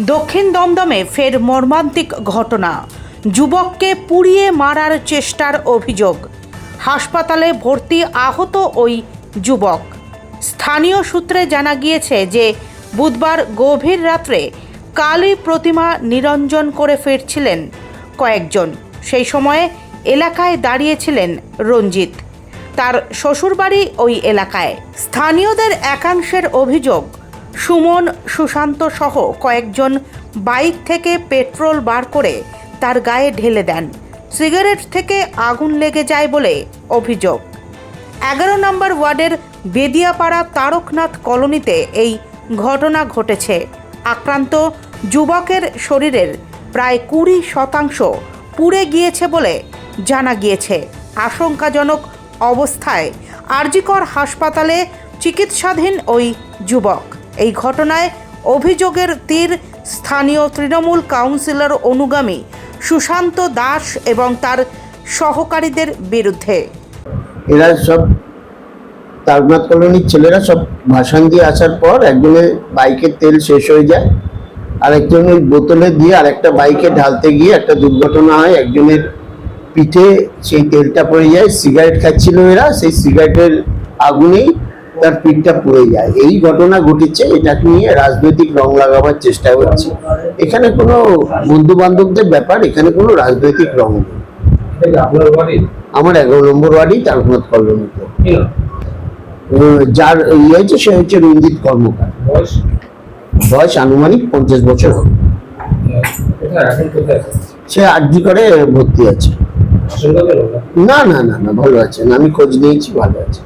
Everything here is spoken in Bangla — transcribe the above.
দক্ষিণ দমদমে ফের মর্মান্তিক ঘটনা। যুবককে পুড়িয়ে মারার চেষ্টার অভিযোগ। হাসপাতালে ভর্তি আহত ওই যুবক। স্থানীয় সূত্রে জানা গিয়েছে যে, বুধবার গভীর রাত্রে কালী প্রতিমা নিরঞ্জন করে ফিরছিলেন কয়েকজন। সেই সময়ে এলাকায় দাঁড়িয়েছিলেন রঞ্জিত। তার শ্বশুরবাড়ি ওই এলাকায়। স্থানীয়দের একাংশের অভিযোগ সুমন, সুশান্ত সহ কয়েকজন বাইক থেকে পেট্রোল বার করে তার গায়ে ঢেলে দেন। সিগারেট থেকে আগুন লেগে যায় বলে অভিযোগ। এগারো নম্বর ওয়ার্ডের বেদিয়াপাড়া তারকনাথ কলোনিতে এই ঘটনা ঘটেছে। আক্রান্ত যুবকের শরীরের প্রায় কুড়ি শতাংশ পুড়ে গিয়েছে বলে জানা গিয়েছে। আশঙ্কাজনক অবস্থায় আরজিকর হাসপাতালে চিকিৎসাধীন ওই যুবক। এই ঘটনায় অভিযোগের তীর স্থানীয় তৃণমূল কাউন্সিলর অনুগামী সুশান্ত দাস এবং তার সহকারীদের বিরুদ্ধে। এরা সব তারনাথ কলোনির ছেলেরা সব ভাসান দিয়ে আসার পর একজনের বাইকের তেল শেষ হয়ে যায় আর একজনের বোতলে দিয়ে আর একটা বাইকে ঢালতে গিয়ে একটা দুর্ঘটনা হয়, একজনের পিঠে সেই তেলটা পড়ে যায়, সিগারেট খাচ্ছিল এরা, সেই সিগারেটের আগুনেই তার পিঠটা পুড়ে যায়। এই ঘটনা ঘটেছে এটাকে নিয়ে রাজনৈতিক রং লাগাবার চেষ্টা হচ্ছে। এখানে কোনো বন্ধু বান্ধবদের ব্যাপার, এখানে কোনো রাজনৈতিক রং নেই। আমার এগারো নম্বর ওয়ার্ডই তারকনাথ কলোনিতে। যার ইয়ে হয়েছে, সে হচ্ছে রঞ্জিত কর্মকার। বয়স আনুমানিক পঞ্চাশ বছর হবে। সে আর্জি করে ভর্তি আছে। না না না না, ভালো আছেন আমি খোঁজ নিয়েছি, ভালো আছে।